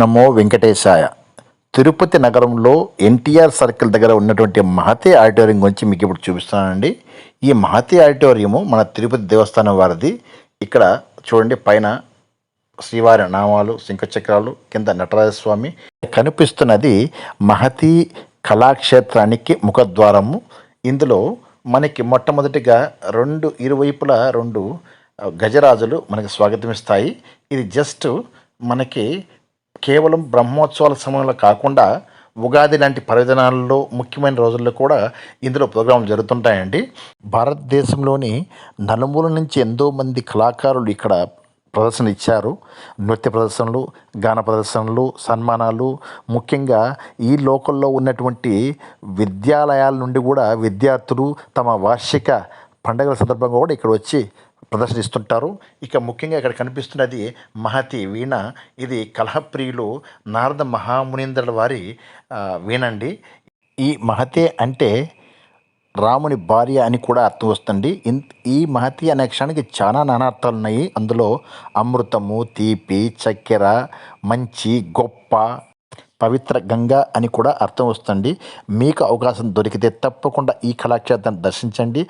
నమో వెంకటేశాయ. తిరుపతి నగరంలో ఎన్టీఆర్ సర్కిల్ దగ్గర ఉన్నటువంటి మహతి ఆడిటోరియం గురించి మీకు ఇప్పుడు చూపిస్తానండి. ఈ మహతి ఆడిటోరియము మన తిరుపతి దేవస్థానం వారిది. ఇక్కడ చూడండి పైన శ్రీవారి నామాలు శంఖచక్రాలు కింద నటరాజ స్వామి కనిపిస్తున్నది మహతి కళాక్షేత్రానికి ముఖద్వారము. ఇందులో మనకి మొట్టమొదటిగా రెండు ఇరువైపులా రెండు గజరాజులు మనకి స్వాగతం ఇస్తాయి ఇది జస్ట్ మనకి కేవలం బ్రహ్మోత్సవాల సమయంలో కాకుండా ఉగాది లాంటి పర్వదినాల్లో ముఖ్యమైన రోజుల్లో కూడా ఇందులో ప్రోగ్రాం జరుగుతుంటాయండి. భారతదేశంలోని నలుమూల నుంచి ఎంతో మంది కళాకారులు ఇక్కడ ప్రదర్శన ఇచ్చారు. నృత్య ప్రదర్శనలు గాన ప్రదర్శనలు సన్మానాలు ముఖ్యంగా ఈ లోకల్లో ఉన్నటువంటి విద్యాలయాల నుండి కూడా విద్యార్థులు తమ వార్షిక పండుగల సందర్భంగా కూడా ఇక్కడ వచ్చి ప్రదర్శిస్తుంటారు. ఇక ముఖ్యంగా ఇక్కడ కనిపిస్తున్నది మహతి వీణ. ఇది కలహప్రియులు నారద మహామునీంద్రుల వారి వీణండి. వీణ అండి ఈ మహతే అంటే రాముని భార్య అని కూడా అర్థం వస్తుంది. ఇన్- ఈ మహతి అనే క్షణానికి చాలా నానార్థాలు ఉన్నాయి అందులో అమృతము తీపి చక్కెర మంచి గొప్ప పవిత్ర గంగ అని కూడా అర్థం వస్తుంది. మీకు అవకాశం దొరికితే తప్పకుండా ఈ కళాక్షేత్రాన్ని దర్శించండి.